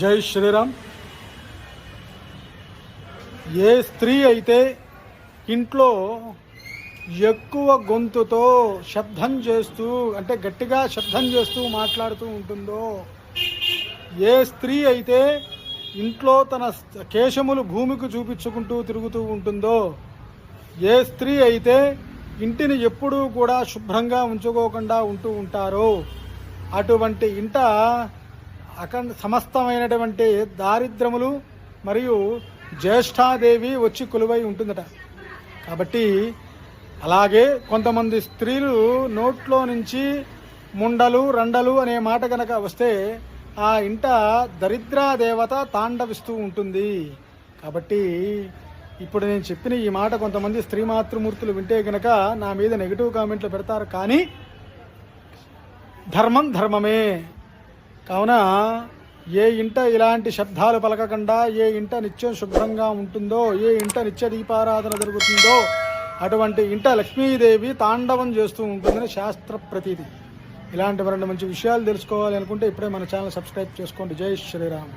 జై శ్రీరామ్. ఏ స్త్రీ అయితే ఇంట్లో ఎక్కువ గొంతుతో శబ్దం చేస్తూ అంటే గట్టిగా శబ్దం చేస్తూ మాట్లాడుతూ ఉంటుందో ఏ స్త్రీ అయితే ఇంట్లో తన కేశములు భూమికి చూపించుకుంటూ తిరుగుతూ ఉంటుందో ఏ స్త్రీ అయితే ఇంటిని ఎప్పుడూ కూడా శుభ్రంగా ఉంచుకోకుండా ఉంటూ ఉంటారో అటువంటి ఇంట అఖండ సమస్తమైనటువంటి దారిద్రములు మరియు జ్యేష్ఠాదేవి వచ్చి కొలువై ఉంటుందట. కాబట్టి అలాగే కొంతమంది స్త్రీలు నోట్లో నుంచి ముండలు రండలు అనే మాట కనుక వస్తే ఆ ఇంట దరిద్రాదేవత తాండవిస్తూ ఉంటుంది. కాబట్టి ఇప్పుడు నేను చెప్పిన ఈ మాట కొంతమంది స్త్రీ మాతృమూర్తులు వింటే కనుక నా మీద నెగిటివ్ కామెంట్లు పెడతారు. కానీ ధర్మం ధర్మమే. కావున ఏ ఇంట ఇలాంటి శబ్దాలు పలకకుండా ఏ ఇంట నిత్యం శుభ్రంగా ఉంటుందో ఏ ఇంట నిత్య దీపారాధన జరుగుతుందో అటువంటి ఇంట లక్ష్మీదేవి తాండవం చేస్తూ ఉంటుందని శాస్త్ర ప్రతీతి. ఇలాంటి మరిన్ని మంచి విషయాలు తెలుసుకోవాలి అనుకుంటే ఇప్పుడే మన ఛానల్ సబ్స్క్రైబ్ చేసుకోండి. జై శ్రీరామ్.